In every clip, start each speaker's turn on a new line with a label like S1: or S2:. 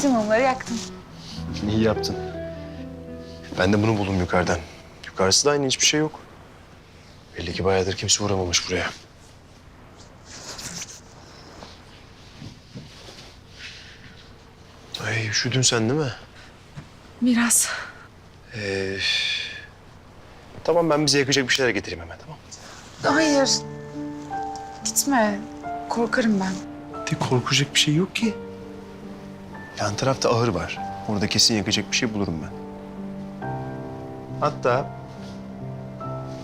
S1: Bütün mumları yaktım.
S2: İyi yaptın. Ben de bunu buldum yukarıdan. Yukarısı da aynı hiçbir şey yok. Belli ki bayağıdır kimse uğramamış buraya. Ay üşüdün sen değil mi?
S1: Biraz.
S2: Ee, tamam ben bize yakacak bir şeyler getireyim hemen tamam
S1: Hayır. Gitme. Korkarım ben.
S2: De korkacak bir şey yok ki. Yan tarafta ahır var. Orada kesin yakacak bir şey bulurum ben. Hatta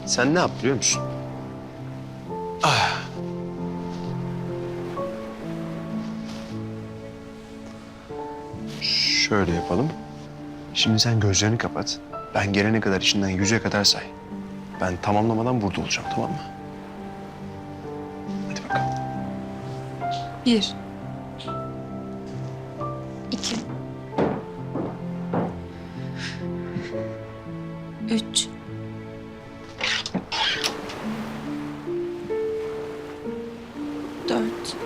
S2: sen ne yap biliyor musun? Ah. Şöyle yapalım. Şimdi sen gözlerini kapat. Ben gelene kadar içinden yüze kadar say. Ben tamamlamadan burada olacağım tamam mı? Hadi bakalım.
S1: Bir. Üç. Dört.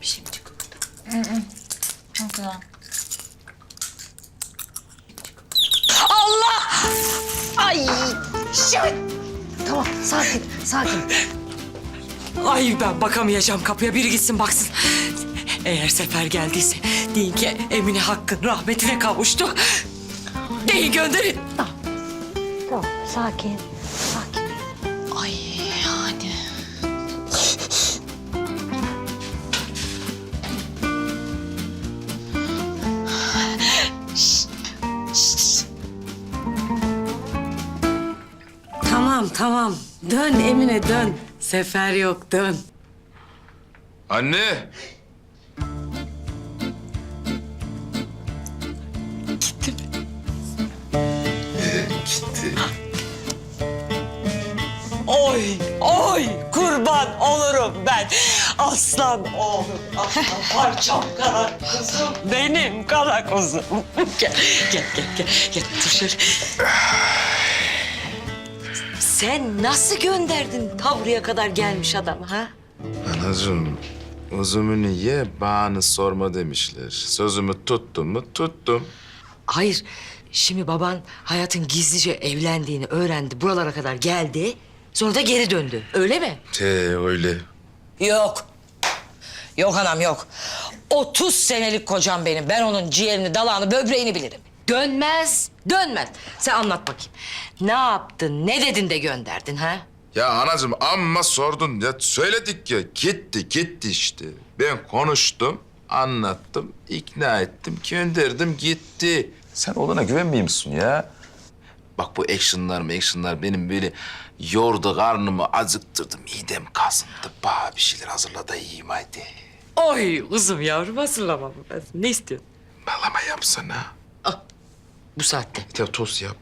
S1: Bir şey mi çıktı? Çok güzel.
S3: Ay! Şivit! Tamam, sakin, sakin.
S4: Ay ben bakamayacağım kapıya biri gitsin baksın. Eğer sefer geldiyse deyin ki Emine Hakk'ın rahmetine kavuştu. Deyin gönderin.
S3: Tamam, sakin, sakin.
S4: Ay yani. Tamam tamam. Dön Emine dön. Sefer yok dön.
S5: Anne!
S4: Gitti mi?
S5: Gitti.
S4: Oy oy kurban olurum ben. Aslan oğlum aslan parçam kara kuzum. Benim kara kuzum. gel gel gel gel. Gel dur şöyle. Sen nasıl gönderdin tavriye kadar gelmiş adam ha?
S5: Anacığım, uzumunu ye, bağını sorma demişler. Sözümü tuttum mu tuttum.
S4: Hayır. Şimdi baban hayatın gizlice evlendiğini öğrendi. Buralara kadar geldi. Sonra da geri döndü. Öyle mi?
S5: Te öyle.
S4: Yok. Yok anam yok. 30 senelik kocam benim. Ben onun ciğerini, dalağını, böbreğini bilirim. Dönmez, dönmez. Sen anlat bakayım. Ne yaptın, ne dedin de gönderdin ha?
S5: Ya anacığım amma sordun ya söyledik ya gitti gitti işte. Ben konuştum, anlattım, ikna ettim, gönderdim gitti. Sen olana güvenmiyor musun ya? Bak bu actionlar mı actionlar benim böyle yordu karnımı acıktırdı midem kazındı. Bana bir şeyler hazırla da yiyeyim haydi.
S4: Oy uzun yavrum hazırlamam ben. Ne istiyorsun?
S5: Balama yapsana.
S4: Bu saatte.
S5: De tost yap.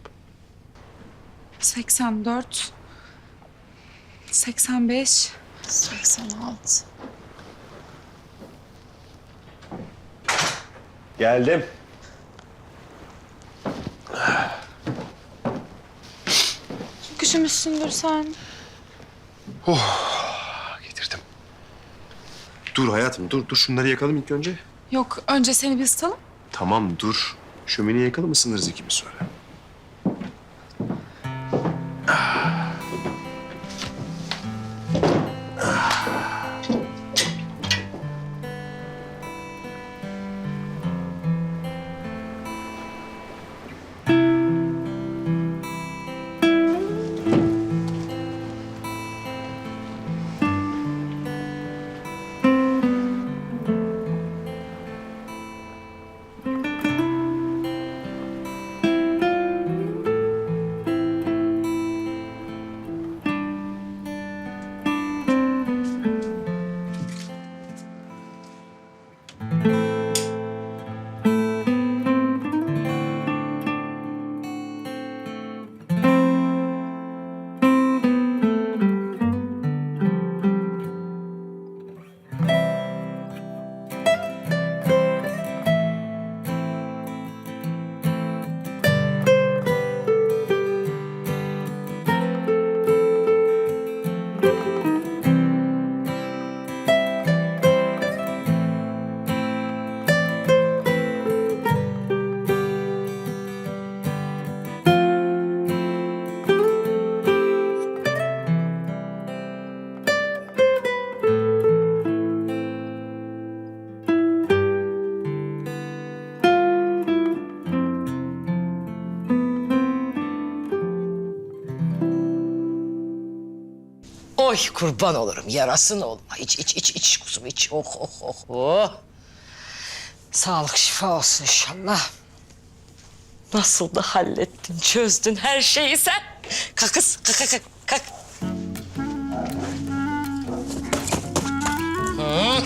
S1: 84 85 86
S2: Geldim.
S1: Çok üşümüşsündür sen.
S2: Getirdim. Dur hayatım dur dur şunları yakalım ilk önce.
S1: Yok önce seni bir ısıtalım.
S2: Tamam dur. Şömineyi yakalım ısınırız ikimiz sonra.
S4: Kurban olurum yarasın olma. İç iç iç iç kuzum iç. Oh oh oh oh. Sağlık şifa olsun inşallah. Nasıl da hallettin, çözdün her şeyi sen. Kalk kız, kalk kalk kalk. Hı.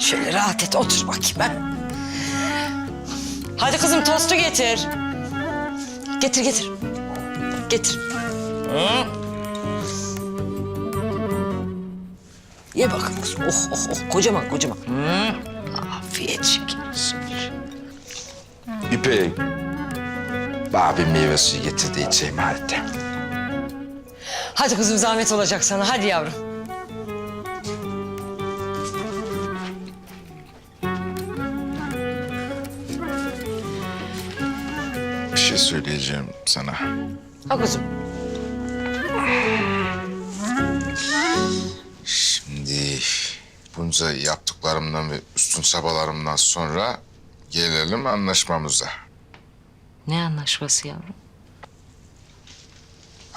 S4: Şöyle rahat et, otur bakayım ha. Hadi kızım tostu getir. Getir getir. Getir. Hı. Ye bakalım kızım. Oh oh oh kocaman kocaman. Hı. Afiyet şeker olsun.
S5: İpek. Bana bir meyve suyu getir de içeyim hadi.
S4: Hadi kızım zahmet olacak sana. Hadi yavrum.
S5: Bir şey söyleyeceğim sana.
S4: Ha kızım.
S5: Bunca yaptıklarımdan ve üstün çabalarımdan sonra gelelim anlaşmamıza.
S4: Ne anlaşması yavrum?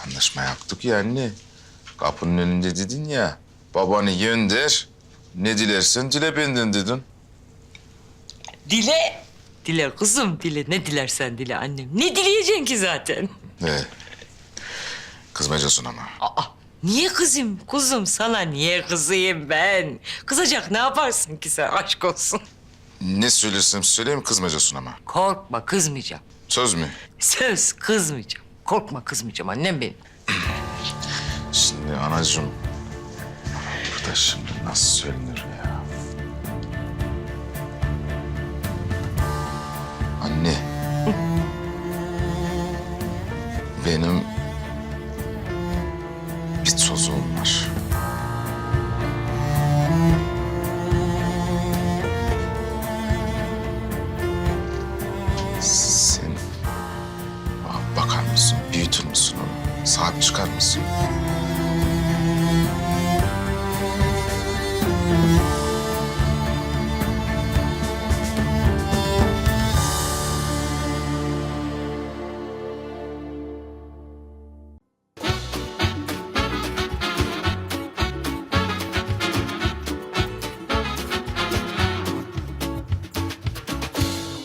S5: Anlaşma yaptık ya anne. Kapının önünde dedin ya. Babanı gönder. Ne dilersen dile benden dedin.
S4: Dile. Dile kızım dile. Ne dilersen dile annem. Ne dileyeceksin ki zaten?
S5: Ne? Kızmayacaksın ama.
S4: Aa, niye kızım? Kuzum sana niye kızayım ben? Kızacak ne yaparsın ki sen aşk olsun.
S5: Ne söylersem söyleyeyim kızmayacaksın ama.
S4: Korkma kızmayacağım.
S5: Söz mü?
S4: Söz kızmayacağım. Korkma kızmayacağım annem benim.
S5: Şimdi anacığım. Burada şimdi nasıl söylenir Çıkar mısın?